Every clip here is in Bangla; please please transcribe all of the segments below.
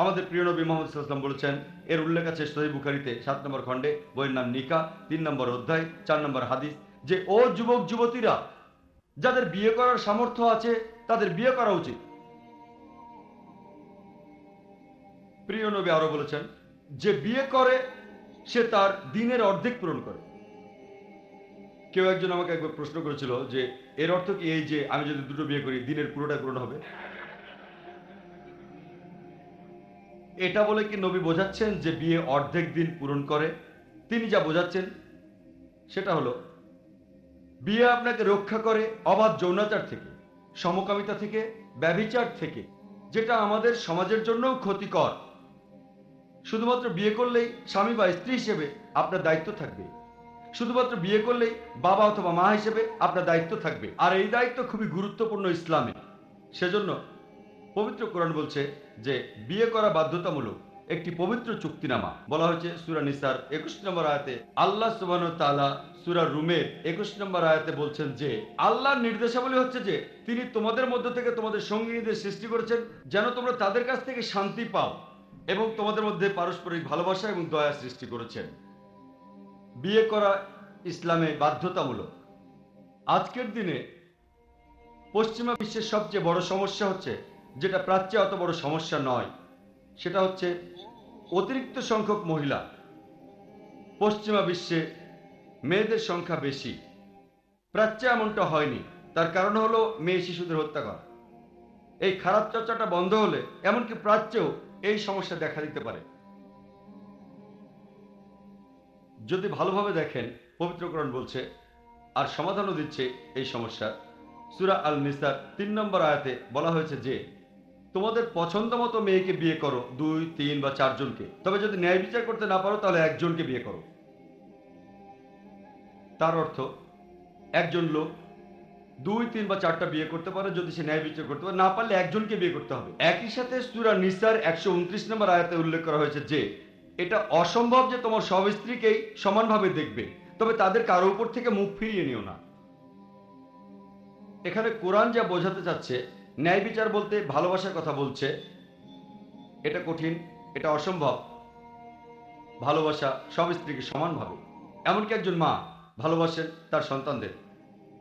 আমাদের প্রিয় নবী মোহাম্মদ সাল্লাম বলেছেন, এর উল্লেখ আছে সহি বুখারিতে, সাত নম্বর খণ্ডে, বইয়ের নাম নিকা, তিন নম্বর অধ্যায়, চার নম্বর হাদিস, যে ও যুবক যুবতীরা যাদের বিয়ে করার সামর্থ্য আছে, তাদের বিয়ে করা উচিত। প্রিয় নবী আরও বলেছেন, যে বিয়ে করে, সে তার দিনের অর্ধেক পূরণ করে। কেউ একজন আমাকে একবার প্রশ্ন করেছিল যে, এর অর্থ কি এই যে আমি যদি দুটো বিয়ে করি, দিনের পুরোটা পূরণ হবে? এটা বলে কি নবী বোঝাচ্ছেন যে বিয়ে অর্ধেক দিন পূরণ করে? তিনি যা বোঝাচ্ছেন, সেটা হলো, বিয়ে আপনাকে রক্ষা করে অবাধ যৌনাচার থেকে, সমকামিতা থেকে, ব্যভিচার থেকে, যেটা আমাদের সমাজের জন্যও ক্ষতিকর। শুধুমাত্র বিয়ে করলেই স্বামী বা স্ত্রী হিসেবে আপনার দায়িত্ব থাকবে। শুধুমাত্র বিয়ে করলেই বাবা অথবা মা হিসেবে আপনার দায়িত্ব থাকবে। আর এই দায়িত্ব খুবই গুরুত্বপূর্ণ ইসলামে। সেজন্য পবিত্র কোরআন বলছে যে, বিয়ে করা বাধ্যতামূলক একটি পবিত্র চুক্তিনামা। বলা হয়েছে সুরা নিসার একুশ নম্বর আয়াতে। আল্লাহ সুবান তালা সুরা রুমের একুশ নম্বর আয়াতে বলছেন যে, আল্লাহর নির্দেশাবলী হচ্ছে যে, তিনি তোমাদের মধ্য থেকে তোমাদের সঙ্গীদের সৃষ্টি করেছেন যেন তোমরা তাদের কাছ থেকে শান্তি পাও এবং তোমাদের মধ্যে পারস্পরিক ভালোবাসা এবং দয়া সৃষ্টি করেছেন। বিয়ে করা ইসলামে বাধ্যতামূলক। আজকের দিনে পশ্চিমা বিশ্বের সবচেয়ে বড় সমস্যা হচ্ছে যেটা প্রাচ্যে অত বড় সমস্যা নয়, সেটা হচ্ছে অতিরিক্ত সংখ্যক মহিলা। পশ্চিমা বিশ্বে মেয়েদের সংখ্যা বেশি। প্রাচ্যে এমনটা হয়নি। তার কারণ হলো মেয়ে শিশুদের হত্যা করা। এই খারাপ চর্চাটা বন্ধ হলে এমনকি প্রাচ্যেও এই সমস্যা দেখা দিতে পারে। যদি ভালোভাবে দেখেন পবিত্রকরণ বলছে, আর সমাধানও দিচ্ছে এই সমস্যা। সুরা আল নিসার তিন নম্বর আয়াতে বলা হয়েছে যে তোমাদের পছন্দ মতো মেয়েকে বিয়ে করো, দুই, তিন বা চারজনকে। তবে যদি ন্যায় বিচার করতে না পারো, তাহলে একজনকে বিয়ে করো। তার অর্থ, একজন লোক দুই, তিন বা চারটা বিয়ে করতে পারে যদি সে ন্যায় বিচার করতে পারে। না পারলে একজনকে বিয়ে করতে হবে। একই সাথে সুরা নিসার একশো উনত্রিশ নম্বর আয়াতে উল্লেখ করা হয়েছে যে, এটা অসম্ভব যে তোমার সব স্ত্রীকেই সমানভাবে দেখবে, তবে তাদের কারও উপর থেকে মুখ ফিরিয়ে নিও না। এখানে কোরআন যা বোঝাতে চাচ্ছে ন্যায় বিচার বলতে ভালোবাসার কথা বলছে। এটা কঠিন, এটা অসম্ভব। ভালোবাসা সব স্ত্রীকে সমানভাবে। এমনকি একজন মা ভালোবাসেন তার সন্তানদের।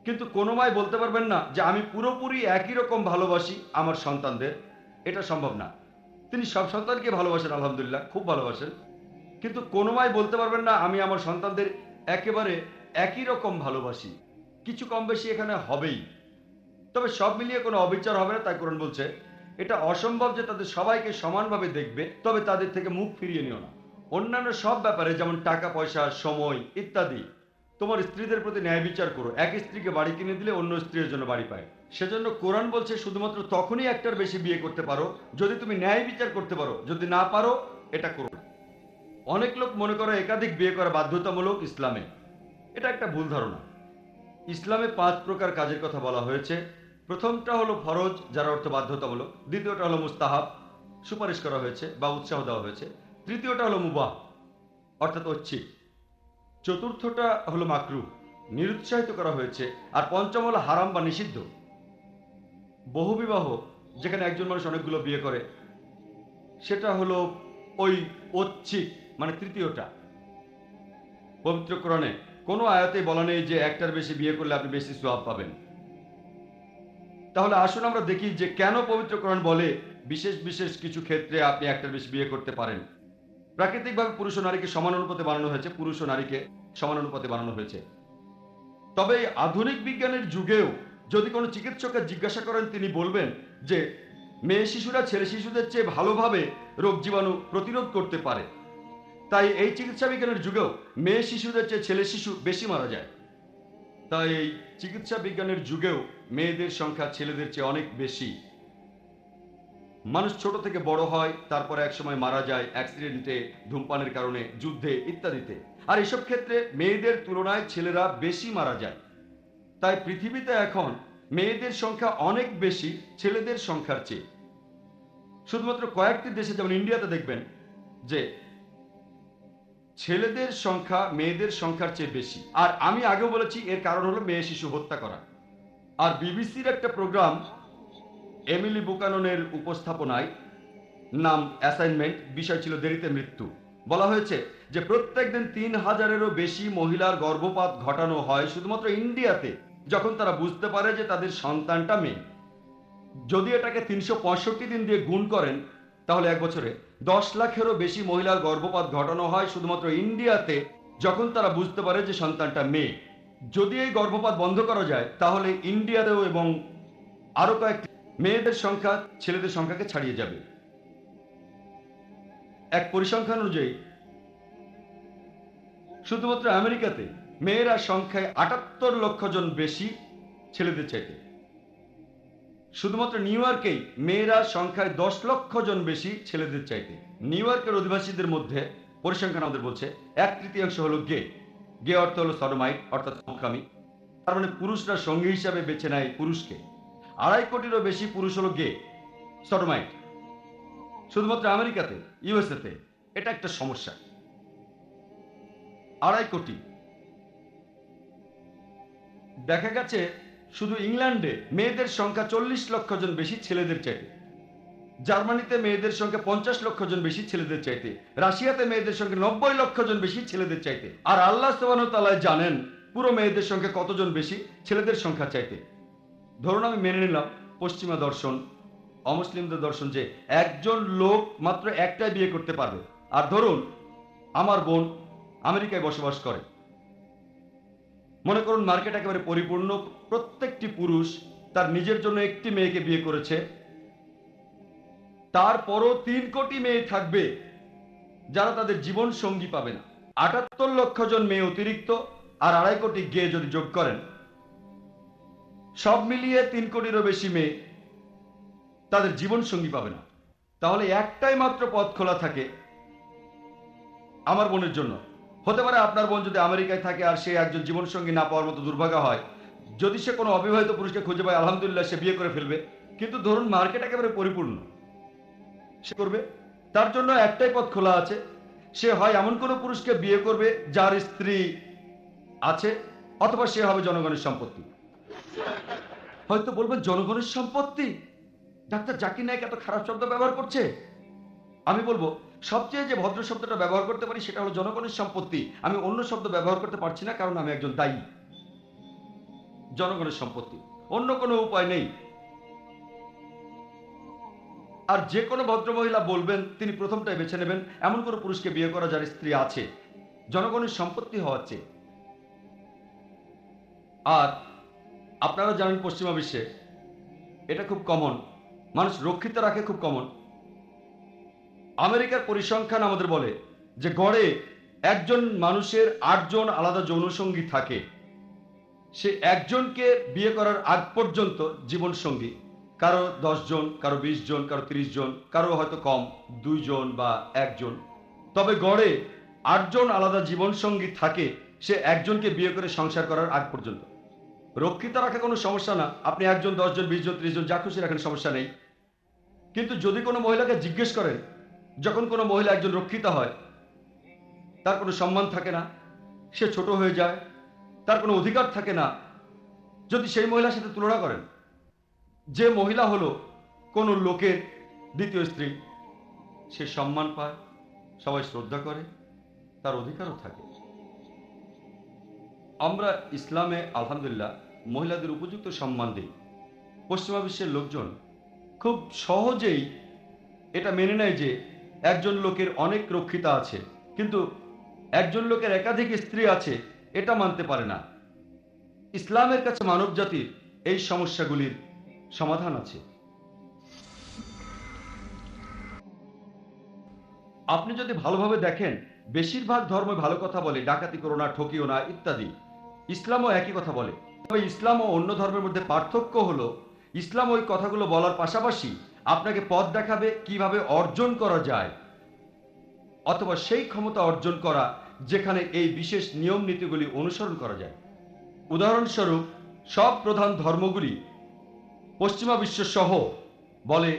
কিন্তু কোনো মাই বলতে পারবেন না যে আমি পুরোপুরি একই রকম ভালোবাসি আমার সন্তানদের। এটা সম্ভব না। তিনি সব সন্তানকে ভালোবাসেন, আলহামদুলিল্লাহ, খুব ভালোবাসেন। কিন্তু কোনো মাই বলতে পারবেন না, আমি আমার সন্তানদের একেবারে একই রকম ভালোবাসি। কিছু কম বেশি এখানে হবেই। তবে সব মিলিয়ে কোনো অবিচার হবে না, তাই কোরআন বলছে, এটা অসম্ভব যে তাদের সবাইকে সমানভাবে দেখবে, তবে তাদের থেকে মুখ ফিরিয়ে নিও না। অন্যান্য সব ব্যাপারে, যেমন টাকা, পয়সা, সময় ইত্যাদি, তোমার স্ত্রীদের প্রতি ন্যায় বিচার করো। এক স্ত্রীকে বাড়ি কিনে দিলে অন্য স্ত্রীর জন্য বাড়ি পায়। সেজন্য কোরআন বলছে, শুধুমাত্র তখনই একটার বেশি বিয়ে করতে পারো, যদি তুমি ন্যায় বিচার করতে পারো, যদি না পারো, এটা করো অনেক লোক মনে করো একাধিক বিয়ে করা বাধ্যতামূলক ইসলামে। এটা একটা ভুল ধারণা। ইসলামে পাঁচ প্রকার কাজের কথা বলা হয়েছে। প্রথমটা হলো ফরজ, যার অর্থ বাধ্যতামূলক। দ্বিতীয়টা হলো মুস্তাহাব, সুপারিশ করা হয়েছে বা উৎসাহ দেওয়া হয়েছে। তৃতীয়টা হলো মুবাহ, অর্থাৎ ঐচ্ছিক। চতুর্থটা হলো মাকরু নিরুৎসাহিত করা হয়েছে। আর পঞ্চম হলো হারাম বা নিষিদ্ধ। বহুবিবাহ যেখানে একজন মানুষ অনেকগুলো বিয়ে করে, সেটা হলো ওই ঐচ্ছিক মানে তৃতীয়টা। পবিত্র কোরআনে কোনো আয়াতে বলা নেই যে একটার বেশি বিয়ে করলে আপনি বেশি সোয়াব পাবেন। তাহলে আসুন আমরা দেখি যে কেন পবিত্র কোরআন বলে বিশেষ বিশেষ কিছু ক্ষেত্রে আপনি একটার বেশি বিয়ে করতে পারেন। প্রাকৃতিকভাবে পুরুষ ও নারীকে সমান অনুপাতে বানানো হয়েছে, পুরুষ ও নারীকে সমান অনুপাতে বানানো হয়েছে। তবে আধুনিক বিজ্ঞানের যুগেও যদি কোনো চিকিৎসককে জিজ্ঞাসা করেন, তিনি বলবেন যে মেয়ে শিশুরা ছেলে শিশুদের চেয়ে ভালোভাবে রোগ জীবাণু প্রতিরোধ করতে পারে। তাই এই চিকিৎসা বিজ্ঞানের যুগেও মেয়ে শিশুদের চেয়ে ছেলে শিশু বেশি মারা যায়। তাই এই চিকিৎসা বিজ্ঞানের যুগেও মেয়েদের সংখ্যা ছেলেদের চেয়ে অনেক বেশি। মানুষ ছোট থেকে বড় হয়, তারপরে একসময় মারা যায় অ্যাক্সিডেন্টে ধূমপানের কারণে, যুদ্ধে ইত্যাদিতে। আর এসব ক্ষেত্রে মেয়েদের তুলনায় ছেলেরা বেশি মারা যায়। তাই পৃথিবীতে এখন মেয়েদের সংখ্যা অনেক বেশি ছেলেদের সংখ্যার চেয়ে। শুধুমাত্র কয়েকটি দেশে, যেমন ইন্ডিয়াতে দেখবেন, যে ছেলেদের সংখ্যা মেয়েদের সংখ্যার চেয়ে বেশি। আর আমি আগেও বলেছি, এর কারণ হলো মেয়ে শিশু হত্যা করা। আর বিবিসির একটা প্রোগ্রাম এমিলি বুকাননের উপস্থাপনায়, নাম অ্যাসাইনমেন্ট, বিষয় ছিল দেরিতে মৃত্যু। বলা হয়েছে যে প্রত্যেক দিন তিন হাজারেরও বেশি মহিলার গর্ভপাত ঘটানো হয় শুধুমাত্র ইন্ডিয়াতে, যখন তারা বুঝতে পারে যে তাদের সন্তানটা মেয়ে। যদি এটাকে তিনশো পঁয়ষট্টি দিন দিয়ে গুণ করেন তাহলে এক বছরে দশ লাখেরও বেশি মহিলার গর্ভপাত ঘটানো হয় শুধুমাত্র ইন্ডিয়াতে, যখন তারা বুঝতে পারে যে সন্তানটা মেয়ে। যদি এই গর্ভপাত বন্ধ করা যায়, তাহলে ইন্ডিয়াতেও এবং আরও কয়েকটি মেয়েদের সংখ্যা ছেলেদের সংখ্যাকে ছাড়িয়ে যাবে। এক পরিসংখ্যান অনুযায়ী, শুধুমাত্র আমেরিকাতে মেয়েরা সংখ্যায় আটাত্তর লক্ষ জন বেশি ছেলেদের চাইতে। শুধুমাত্র নিউ ইয়র্কেই মেয়েরা সংখ্যায় দশ লক্ষ জন বেশি ছেলেদের চাইতে। নিউ ইয়র্কের অধিবাসীদের মধ্যে পরিসংখ্যান আমাদের বলছে, এক তৃতীয়াংশ হলো গে। গে অর্থ হলো সডমাইট অর্থাৎ তার মানে পুরুষরা সঙ্গী হিসাবে বেছে নেয় পুরুষকে। আড়াই কোটিরও বেশি পুরুষ হলো গে। সডমাইট শুধুমাত্র আমেরিকাতে, ইউএসএতে, এটা একটা সমস্যা। আড়াই কোটি। দেখা গেছে শুধু ইংল্যান্ডে মেয়েদের সংখ্যা চল্লিশ লক্ষ জন বেশি ছেলেদের চাইতে। জার্মানিতে মেয়েদের সংখ্যা পঞ্চাশ লক্ষ জন বেশি ছেলেদের চাইতে। রাশিয়াতে মেয়েদের সংখ্যা নব্বই লক্ষ জন বেশি ছেলেদের চাইতে। আর আল্লাহ তালায় জানেন, পুরো মেয়েদের সংখ্যা কতজন বেশি ছেলেদের সংখ্যা চাইতে। ধরুন আমি মেনে নিলাম, পশ্চিমা দর্শন, অমুসলিমদের দর্শন যে একজন লোক মাত্র একটাই বিয়ে করতে পারবে। আর ধরুন, আমার বোন আমেরিকায় বসবাস করে। মনে করুন মার্কেট একেবারে পরিপূর্ণ, প্রত্যেকটি পুরুষ তার নিজের জন্য একটি মেয়েকে বিয়ে করেছে। তারপরও তিন কোটি মেয়ে থাকবে, যারা তাদের জীবন সঙ্গী পাবে না। আটাত্তর লক্ষ জন মেয়ে অতিরিক্ত আর আড়াই কোটি গে যদি যোগ করেন। সব মিলিয়ে তিন কোটিরও বেশি মেয়ে তাদের জীবন সঙ্গী পাবে না। তাহলে একটাই মাত্র পথ খোলা থাকে আমার বোনের জন্য। হতে পারে আপনার বোন যদি আমেরিকায় থাকে আর সে একজন জীবন সঙ্গী না পাওয়ার মতো দুর্ভাগ্য হয়। যদি সে কোনো অবিবাহিত পুরুষকে খুঁজে পায়, আলহামদুলিল্লাহ সে বিয়ে করে ফেলবে। কিন্তু ধরুন মার্কেট একেবারে পরিপূর্ণ। সে করবে। তার জন্য একটাই পথ খোলা আছে। সে হয় এমন কোনো পুরুষকে বিয়ে করবে যার স্ত্রী আছে, অথবা সে হবে জনগণের সম্পত্তি। হয়তো বলবেন, জনগণের সম্পত্তি? ডাক্তার জাকির নায়ক এত খারাপ শব্দ ব্যবহার করছে? আমি বলব সবচেয়ে যে ভদ্র শব্দটা ব্যবহার করতে পারি সেটা হলো জনগণের সম্পত্তি। আমি অন্য শব্দ ব্যবহার করতে পারছি না, কারণ আমি একজন দায়ী। জনগণের সম্পত্তি। অন্য কোনো উপায় নেই। আর যে কোনো ভদ্র মহিলা বলবেন, তিনি প্রথমটাই বেছে নেবেন। এমন কোনো পুরুষকে বিয়ে করা যার স্ত্রী আছে। জনগণের সম্পত্তি হওয়ার চেয়ে। আর আপনারা জানেন পশ্চিমা বিশ্বে এটা খুব কমন মানুষ রক্ষিত রাখে খুব কমন আমেরিকার পরিসংখ্যান আমাদের বলে যে গড়ে একজন মানুষের আটজন আলাদা যৌনসঙ্গী থাকে। সে একজনকে বিয়ে করার আগ পর্যন্ত জীবন সঙ্গী। কারও জন কারও বিশ জন কারও তিরিশ জন কারও হয়তো কম, দুইজন বা একজন। তবে গড়ে আটজন আলাদা জীবন সঙ্গী থাকে, সে একজনকে বিয়ে করে সংসার করার আগ পর্যন্ত। রক্ষিত রাখা কোনো সমস্যা না, আপনি একজন, দশজন বিশ জন ত্রিশ জন যা খুশি রাখেন, সমস্যা নেই। কিন্তু যদি কোনো মহিলাকে জিজ্ঞেস করেন যখন কোনো মহিলা একজন রক্ষিত হয়, তার কোনো সম্মান থাকে না, সে ছোট হয়ে যায়, তার কোনো অধিকার থাকে না, যদি সেই মহিলার সাথে তুলনা করেন, যে মহিলা হলো কোনো লোকের দ্বিতীয় স্ত্রী, সে সম্মান পায়, সবাই শ্রদ্ধা করে, তার অধিকারও থাকে। আমরা ইসলামে, আলহামদুলিল্লাহ, মহিলাদের উপযুক্ত সম্মান দিই। পশ্চিমা বিশ্বের লোকজন খুব সহজেই এটা মেনে নেয় যে একজন লোকের অনেক রক্ষিতা আছে, কিন্তু একজন লোকের একাধিক স্ত্রী আছে, এটা মানতে পারে না। ইসলামের কাছে মানব জাতির এই সমস্যাগুলির সমাধান আছে। আপনি যদি ভালোভাবে দেখেন, বেশিরভাগ ধর্ম ভালো কথা বলে, ডাকাতি করো না, ঠকিও না, ইত্যাদি। ইসলামও একই কথা বলে। তবে ইসলাম ও অন্য ধর্মের মধ্যে পার্থক্য হলো, ইসলাম ওই কথাগুলো বলার পাশাপাশি আপনাকে পথ দেখাবে কীভাবে অর্জন করা যায়, অথবা সেই ক্ষমতা অর্জন করা যেখানে এই বিশেষ নিয়ম নীতিগুলি অনুসরণ করা যায়। উদাহরণস্বরূপ, সব প্রধান ধর্মগুলি পশ্চিমা বিশ্ব সহ বলে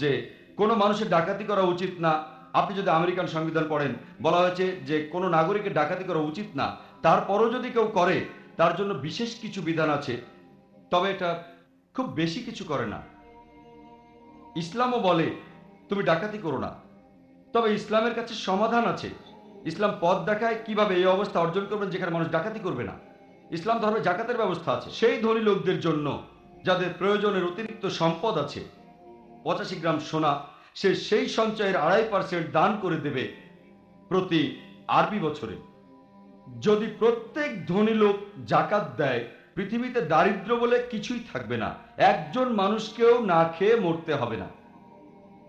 যে, কোনো মানুষের ডাকাতি করা উচিত না। আপনি যদি আমেরিকান সংবিধান পড়েন, বলা হয়েছে যে, কোনো নাগরিকের ডাকাতি করা উচিত না। তারপরও যদি কেউ করে, তার জন্য বিশেষ কিছু বিধান আছে, তবে এটা খুব বেশি কিছু করে না। ইসলামও বলে, তুমি ডাকাতি করো না। তবে ইসলামের কাছে সমাধান আছে। ইসলাম পথ দেখায় কীভাবে এই অবস্থা অর্জন করবেন যেখানে মানুষ ডাকাতি করবে না। ইসলাম ধর্মে জাকাতের ব্যবস্থা আছে। সেই ধনী লোকদের জন্য যাদের প্রয়োজনের অতিরিক্ত সম্পদ আছে, পঁচাশি গ্রাম সোনা, সে সেই সঞ্চয়ের আড়াই পার্সেন্ট দান করে দেবে প্রতি আরবি বছরে। যদি প্রত্যেক ধনী লোক জাকাত দেয় পৃথিবীতে দারিদ্র বলে কিছুই থাকবে না। একজন মানুষকেও না খেয়ে মরতে হবে না।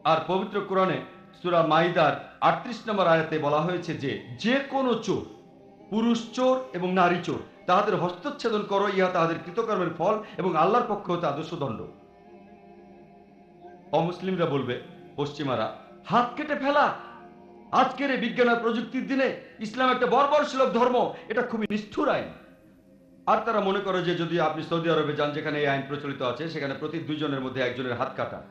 আর পবিত্র কোরআনে সুরা মাইদার আটত্রিশ নম্বর আয়াতে বলা হয়েছে যে যে কোনো চোর, পুরুষ চোর এবং নারী চোর, তাহাদের হস্তচ্ছেদন করো, ইহা তাহাদের কৃতকর্মের ফল এবং আল্লাহর পক্ষ হতে আদর্শ দণ্ড। অমুসলিমরা বলবে, পশ্চিমারা, হাত কেটে ফেলা। আজকের এই বিজ্ঞান আর প্রযুক্তির দিনে ইসলাম একটা বর্বর সুলভ ধর্ম, এটা খুবই নিষ্ঠুর আইন। আর তারা মনে করে যে যদি আপনি সৌদি আরবে যান, যেখানে এই আইন প্রচলিত আছে, সেখানে প্রতি দুজনের মধ্যে একজনের হাত কাটা।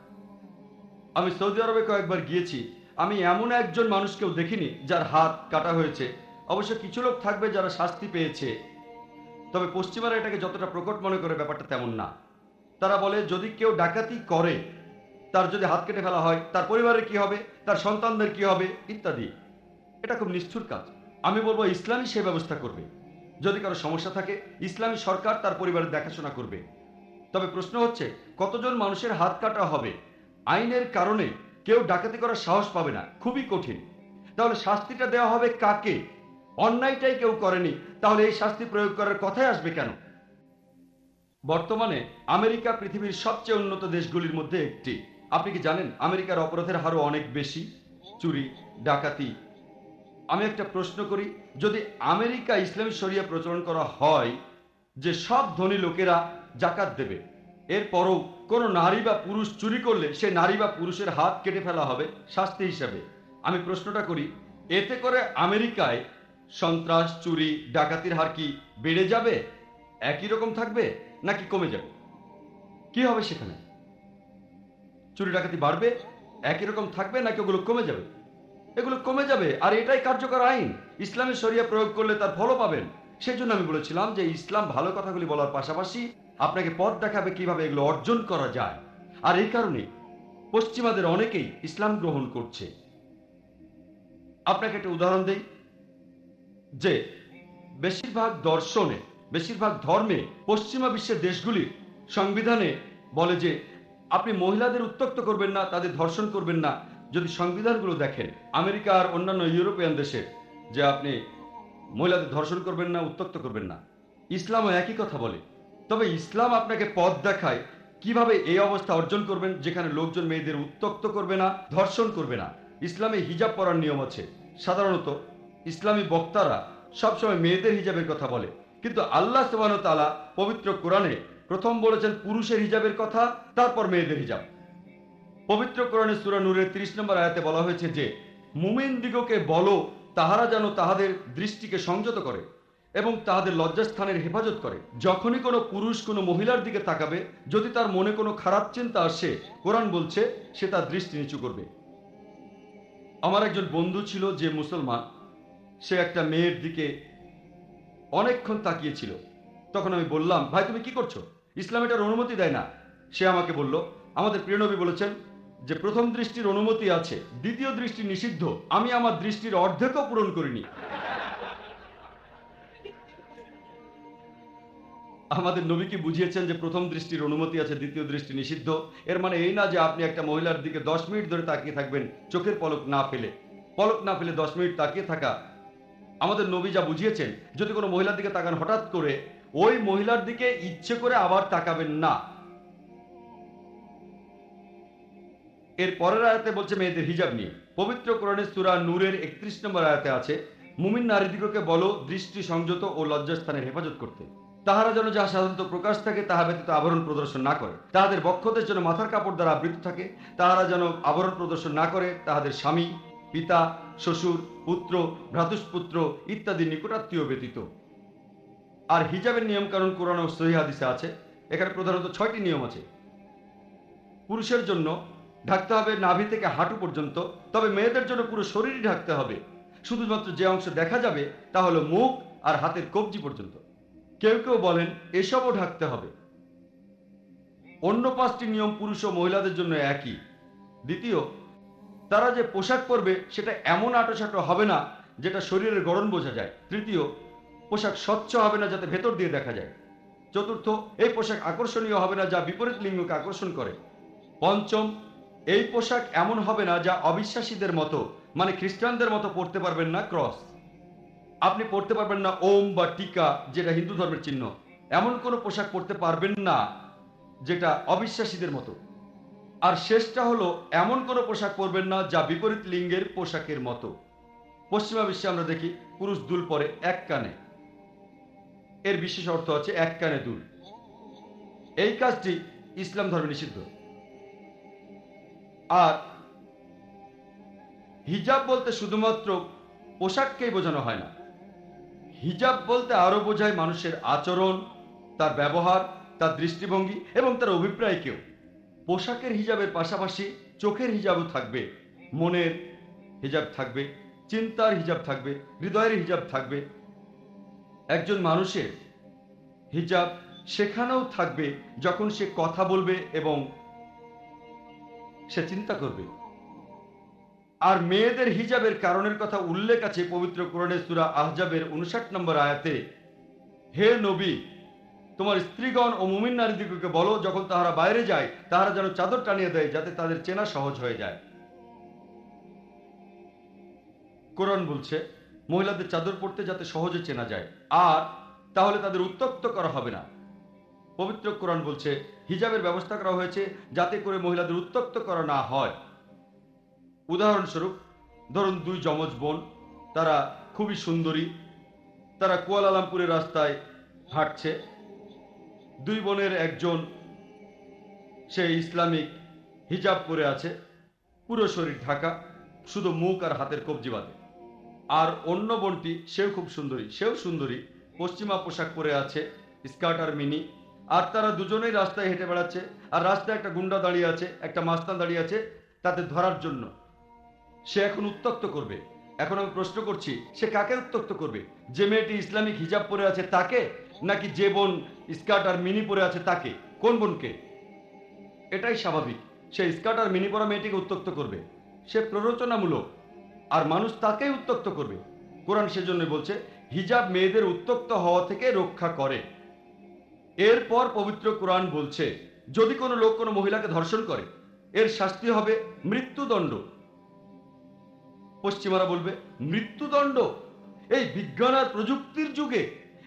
আমি সৌদি আরবে কয়েকবার গিয়েছি। আমি এমন একজন মানুষকেও দেখিনি যার হাত কাটা হয়েছে। অবশ্য কিছু লোক থাকবে যারা শাস্তি পেয়েছে। তবে পশ্চিমারা এটাকে যতটা প্রকট মনে করে ব্যাপারটা তেমন না। তারা বলে, যদি কেউ ডাকাতি করে, তার যদি হাত কেটে ফেলা হয়, তার পরিবারের কি হবে? তার সন্তানদের কি হবে? ইত্যাদি। এটা খুব নিষ্ঠুর কাজ। আমি বলব, ইসলামই সে ব্যবস্থা করবে। যদি কারও সমস্যা থাকে, ইসলামী সরকার তার পরিবারের দেখাশোনা করবে। তবে প্রশ্ন হচ্ছে, কতজন মানুষের হাত কাটা হবে? আইনের কারণে কেউ ডাকাতি করার সাহস পাবে না। খুবই কঠিন। তাহলে শাস্তিটা দেওয়া হবে কাকে? অন্যায়টাই কেউ করেনি, তাহলে এই শাস্তি প্রয়োগ করার কথাই আসবে কেন? বর্তমানে আমেরিকা পৃথিবীর সবচেয়ে উন্নত দেশগুলির মধ্যে একটি। আপনি কি জানেন, আমেরিকার অপরাধের হারও অনেক বেশি? চুরি, ডাকাতি আমি একটা প্রশ্ন করি, যদি আমেরিকা ইসলামী শরিয়া প্রচলন করা হয়, যে সব ধনী লোকেরা জাকাত দেবে, এরপরও কোনো নারী বা পুরুষ চুরি করলে সে নারী বা পুরুষের হাত কেটে ফেলা হবে শাস্তি হিসাবে। আমি প্রশ্নটা করি, এতে করে আমেরিকায় সন্ত্রাস, চুরি, ডাকাতির হার কি বেড়ে যাবে? একই রকম থাকবে নাকি কমে যাবে? কি হবে সেখানে? চুরি, ডাকাতি বাড়বে? একই রকম থাকবে নাকি ওগুলো কমে যাবে? এগুলো কমে যাবে, আর এটাই কার্যকর আইন। ইসলামের শরিয়া প্রয়োগ করলে তার ফলও পাবেন। সেই জন্য আমি বলেছিলাম যে ইসলাম ভালো কথাগুলি বলার পাশাপাশি আপনাকে পথ দেখাবে কীভাবে এগুলো অর্জন করা যায়। আর এই কারণে পশ্চিমাদের অনেকেই ইসলাম গ্রহণ করছে। আপনাকে একটা উদাহরণ দেই, যে বেশিরভাগ দর্শনে, বেশিরভাগ ধর্মে পশ্চিমা বিশ্বের দেশগুলির সংবিধানে বলে যে আপনি মহিলাদের উত্তক্ত করবেন না, তাদের ধর্ষণ করবেন না। যদি সংবিধানগুলো দেখেন, আমেরিকা আর অন্যান্য ইউরোপিয়ান দেশের যে আপনি মহিলাদের ধর্ষণ করবেন না উত্তক্ত করবেন না, ইসলামও একই কথা বলে। তবে ইসলাম আপনাকে পথ দেখায় কীভাবে এই অবস্থা অর্জন করবেন, যেখানে লোকজন মেয়েদের উত্তক্ত করবে না, ধর্ষণ করবে না। ইসলামে হিজাব পরার নিয়ম আছে। সাধারণত ইসলামী বক্তারা সবসময় মেয়েদের হিজাবের কথা বলে। কিন্তু আল্লাহ সুবাহ তালা পবিত্র কোরআনে প্রথম বলেছেন, পুরুষের হিজাবের কথা, তারপর মেয়েদের হিজাব। পবিত্র কোরআনে সুরা নূরের তিরিশ নম্বর আয়াতে বলা হয়েছে যে, মুমিন দিগকে বলো, তাহারা যেন তাহাদের দৃষ্টিকে সংযত করে এবং তাহাদের লজ্জাস্থানের হেফাজত করে। যখনই কোনো পুরুষ কোনো মহিলার দিকে তাকাবে, যদি তার মনে কোনো খারাপ চিন্তা আসে, কোরআন বলছে, সে তার দৃষ্টি নিচু করবে। আমার একজন বন্ধু ছিল যে মুসলমান, সে একটা মেয়ের দিকে অনেকক্ষণ তাকিয়েছিল। তখন আমি বললাম, ভাই, তুমি কি করছ? ইসলাম এটার অনুমতি দেয় না। সে আমাকে বলল, আমাদের প্রিয়নবী বলেছেন যে প্রথম দৃষ্টির অনুমতি আছে, দ্বিতীয় দৃষ্টি নিষিদ্ধ, আমি আমার দৃষ্টির অর্ধেকও পূরণ করিনি। আমাদের নবীকে বুঝিয়েছেন যে প্রথম দৃষ্টির অনুমতি আছে, দ্বিতীয় দৃষ্টি নিষিদ্ধ? এর মানে এই না যে আপনি একটা মহিলার দিকে দশ মিনিট ধরে তাকিয়ে থাকবেন, চোখের পলক না ফেলে। পলক না ফেলে দশ মিনিট তাকিয়ে থাকা। আমাদের নবী যা বুঝিয়েছেন, যদি কোনো মহিলার দিকে তাকান হঠাৎ করে, ওই মহিলার দিকে ইচ্ছে করে আবার তাকাবেন না। এর পরের আয়াতে বলছে মেয়েদের হিজাব নিয়ে। পবিত্র কোরআনে সুরা নূরের একত্রিশ নম্বর আয়াতে আছে, মুমিন নারীদিগকে বলো দৃষ্টি সংযত ও লজ্জাস্থানের হেফাজত করতে। তাহারা যেন যাহা সাধারণত প্রকাশ থাকে, তাহা ব্যতীত আবরণ প্রদর্শন না করে। তাহাদের বক্ষদের যেন মাথার কাপড় দ্বারা আবৃত থাকে, তাহারা যেন আবরণ প্রদর্শন না করে, তাহাদের স্বামী, পিতা, শ্বশুর, পুত্র, ভ্রাতুষ্পুত্র ইত্যাদি নিকটাত্মীয় ব্যতীত। আর হিজাবের নিয়ম কানুন কোরআন ও সহি হাদিসে আছে, এখানে প্রধানত ছয়টি নিয়ম আছে। পুরুষের জন্য ঢাকতে হবে নাভি থেকে হাঁটু পর্যন্ত, তবে মেয়েদের জন্য পুরো শরীরই ঢাকতে হবে। শুধুমাত্র যে অংশ দেখা যাবে, তা হলো মুখ আর হাতের কবজি পর্যন্ত। কেউ কেউ বলেন, এসবও ঢাকতে হবে। অন্য পাঁচটি নিয়ম পুরুষ ও মহিলাদের জন্য একই। দ্বিতীয়, তারা যে পোশাক পরবে, সেটা এমন আটোসাটো হবে না, যেটা শরীরের গড়ন বোঝা যায়। তৃতীয়, পোশাক স্বচ্ছ হবে না যাতে ভেতর দিয়ে দেখা যায়। চতুর্থ, এই পোশাক আকর্ষণীয় হবে না যা বিপরীত লিঙ্গকে আকর্ষণ করে। পঞ্চম এই পোশাক এমন হবে না যা অবিশ্বাসীদের মতো মানে খ্রিস্টানদের মতো পড়তে পারবেন না ক্রস। আপনি পড়তে পারবেন না ওম বা টিকা, যেটা হিন্দু ধর্মের চিহ্ন। এমন কোনো পোশাক পরতে পারবেন না, যেটা অবিশ্বাসীদের মতো। আর শেষটা হলো, এমন কোনো পোশাক পরবেন না যা বিপরীত লিঙ্গের পোশাকের মতো। পশ্চিমা বিশ্বে আমরা দেখি, পুরুষ দুল পরে এক কানে। এর বিশেষ অর্থ আছে এক কানে দুল। এই কাজটি ইসলাম ধর্মে নিষিদ্ধ। আর হিজাব বলতে শুধুমাত্র পোশাককেই বোঝানো হয় না। হিজাব বলতে আরও বোঝায় মানুষের আচরণ, তার ব্যবহার, তার দৃষ্টিভঙ্গি এবং তার অভিপ্রায়কেও। পোশাকের হিজাবের পাশাপাশি চোখের হিজাবও থাকবে, মনের হিজাব থাকবে, চিন্তার হিজাব থাকবে, হৃদয়ের হিজাব থাকবে। একজন মানুষের হিজাব সেখানেও থাকবে যখন সে কথা বলবে এবং সে চিন্তা করবে। আর মেয়েদের হিজাবের কারণের কথা উল্লেখ আছে পবিত্র কোরআনের সুরা আহজাবের উনষাট নম্বর আয়াতে। হে নবী, তোমার স্ত্রীগণ ও মুমিন নারীদিগকে বলো, যখন তাহারা বাইরে যায়, তাহারা যেন চাদর টানিয়ে দেয়, যাতে তাদের চেনা সহজ হয়ে যায়। কোরআন বলছে, মহিলাদের চাদর পরতে যাতে সহজে চেনা যায়। আর তাহলে তাদের উত্তক্ত করা হবে না। পবিত্র কোরআন বলছে, হিজাবের ব্যবস্থা করা হয়েছে যাতে করে মহিলাদের উত্তক্ত করা না হয়। উদাহরণস্বরূপ, ধরুন দুই যমজ বোন, তারা খুবই সুন্দরী, তারা কুয়ালালামপুরের রাস্তায় হাঁটছে। দুই বোনের একজন, সে ইসলামিক, হিজাব পরে আছে, পুরো শরীর ঢাকা, শুধু মুখ আর হাতের কবজি বাঁধে। আর অন্য বোনটি, সেও খুব সুন্দরী, সেও সুন্দরী, পশ্চিমা পোশাক পরে আছে স্কার্ট আর মিনি আর তারা দুজনেই রাস্তায় হেঁটে বেড়াচ্ছে। আর রাস্তায় একটা গুন্ডা দাঁড়িয়ে আছে, একটা মাস্তান দাঁড়িয়ে আছে তাদের ধরার জন্য। সে এখন উত্তক্ত করবে। এখন আমি প্রশ্ন করছি, সে কাকে উত্তক্ত করবে? যে মেয়েটি ইসলামিক হিজাব পরে আছে তাকে, নাকি যে বোন স্কার্ট আর মিনি পরে আছে তাকে? কোন বোনকে? এটাই স্বাভাবিক। সে স্কার্ট আর মিনি পরা মেয়েটিকে উত্তক্ত করবে। সে প্ররোচনামূলক। আর মানুষ তাকেই উত্তক্ত করবে। কোরআন সেজন্য বলছে, হিজাব মেয়েদের উত্তক্ত হওয়া থেকে রক্ষা করে। এরপর পবিত্র কোরআন বলছে, যদি কোনো লোক কোনো মহিলাকে ধর্ষণ করে, এর শাস্তি হবে মৃত্যুদণ্ড। পশ্চিমারা বলবে, মৃত্যুদণ্ড? এই বিজ্ঞান আর প্রযুক্তির যুগে,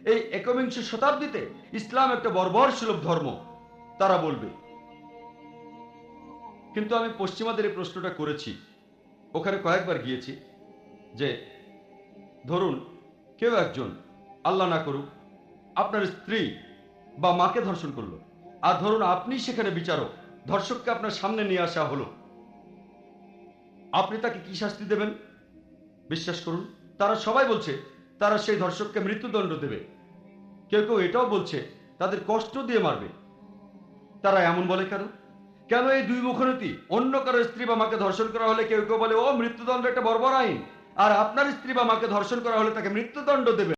এই একবিংশ শতাব্দীতে ইসলাম একটা বর্বর সুলভ ধর্ম, তারা বলবে। কিন্তু আমি পশ্চিমাদের এই প্রশ্নটা করেছি, ওখানে কয়েকবার গিয়েছি, যে ধরুন, কেউ একজন, আল্লাহ না করুক, আপনার স্ত্রী বা মাকে ধর্ষণ করল। আর ধরুন আপনি সেখানে বিচারক, ধর্ষককে আপনার সামনে নিয়ে আসা হলো। আপনি তাকে কি শাস্তি দেবেন? বিশ্বাস করুন, তারা সবাই বলছে, তারা সেই ধর্ষককে মৃত্যুদণ্ড দেবে। কেউ কেউ এটাও বলছে, তাদের কষ্ট দিয়ে মারবে। তারা এমন বলে কেন? কেন এই দুই মুখনীতি অন্য কারও স্ত্রী বা মাকে ধর্ষণ করা হলে কেউ কেউ বলে, ও, মৃত্যুদণ্ড একটা বর্বর আইন। আর আপনার স্ত্রী বা মাকে ধর্ষণ করা হলে তাকে মৃত্যুদণ্ড দেবে।